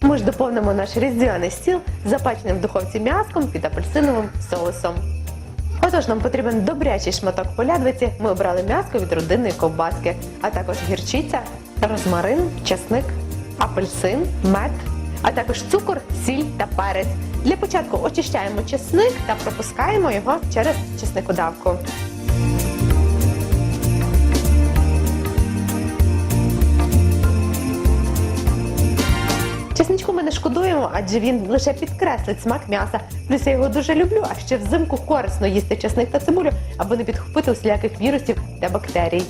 Ми ж доповнимо наш різдвяний стіл запеченим в духовці м'яском під апельсиновим соусом. Отож, нам потрібен добрячий шматок полядвиці. Ми обрали м'яско від родинної ковбаски, а також гірчиця, розмарин, часник, апельсин, мед, а також цукор, сіль та перець. Для початку очищаємо чесник та пропускаємо його через чесникодавку. Чесничку ми не шкодуємо, адже він лише підкреслить смак м'яса. Плюс я його дуже люблю, а ще взимку корисно їсти чесник та цибулю, аби не підхопити усіляких вірусів та бактерій.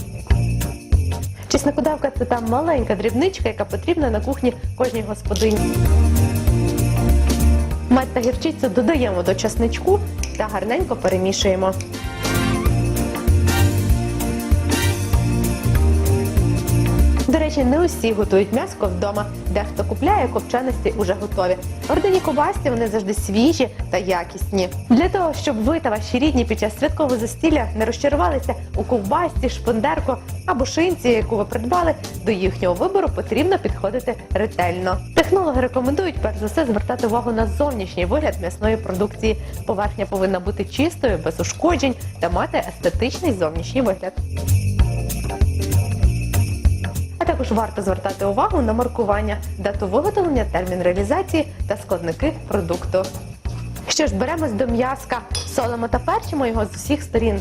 Чесникодавка це та маленька дрібничка, яка потрібна на кухні кожній господині. Мать та гірчицю додаємо до чесничку та гарненько перемішуємо. Речі, не усі готують м'яско вдома. Дехто купляє копченості уже готові. Ордені ковбасці вони завжди свіжі та якісні. Для того, щоб ви та ваші рідні під час святкового застілля не розчарувалися у ковбасці, шпендерку або шинці, яку ви придбали, до їхнього вибору потрібно підходити ретельно. Технологи рекомендують перш за все звертати увагу на зовнішній вигляд м'ясної продукції. Поверхня повинна бути чистою, без ушкоджень та мати естетичний зовнішній вигляд. Також варто звертати увагу на маркування, дату виготовлення, термін реалізації та складники продукту. Що ж, беремось до м'язка, солимо та перчимо його з усіх сторін.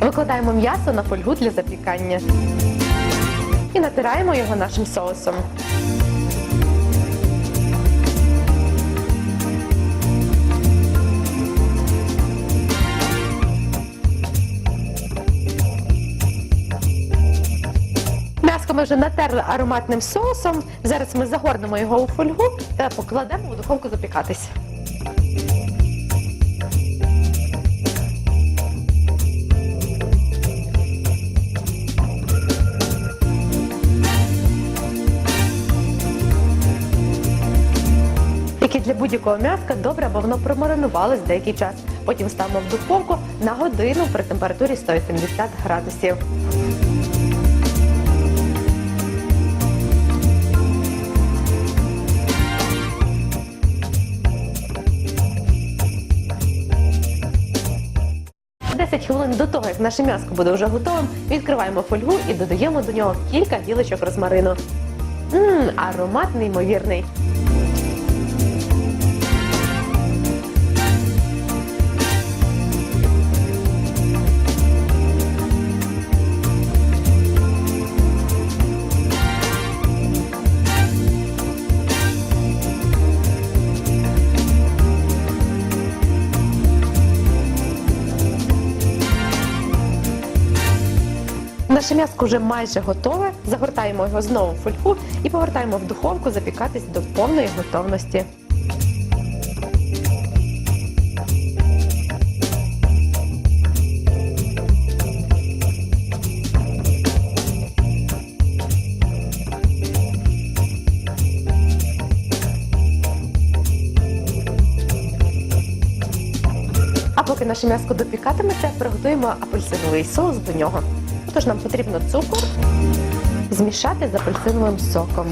Викладаємо м'ясо на фольгу для запікання і натираємо його нашим соусом. Ми вже натерли ароматним соусом. Зараз ми загорнемо його у фольгу та покладемо у духовку запікатись. Як і для будь-якого м'яска, добре, бо воно промаринувалось деякий час. Потім ставимо в духовку на годину при температурі 180 градусів. Хвилин до того, як наше м'ясо буде вже готовим, відкриваємо фольгу і додаємо до нього кілька гілочок розмарину. Мм, аромат неймовірний. Наше м'яско вже майже готове. Загортаємо його знову в фольгу і повертаємо в духовку запікатись до повної готовності. А поки наше м'яско допікатиметься, приготуємо апельсиновий соус до нього. Тож нам потрібно цукор змішати з апельсиновим соком.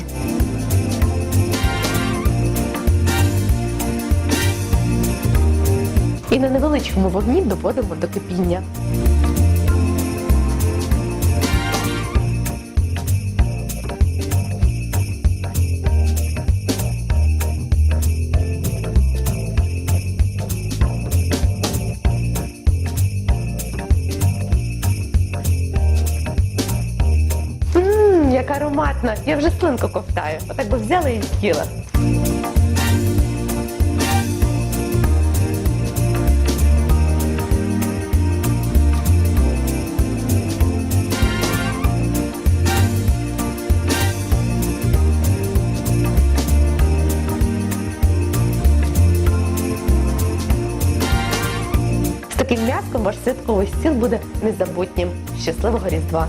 І на невеличкому вогні доводимо до кипіння. Ароматно! Я вже слинку ковтаю. Отак би взяла і з'їла. Таким м'яском ваш святковий стіл буде незабутнім. Щасливого Різдва!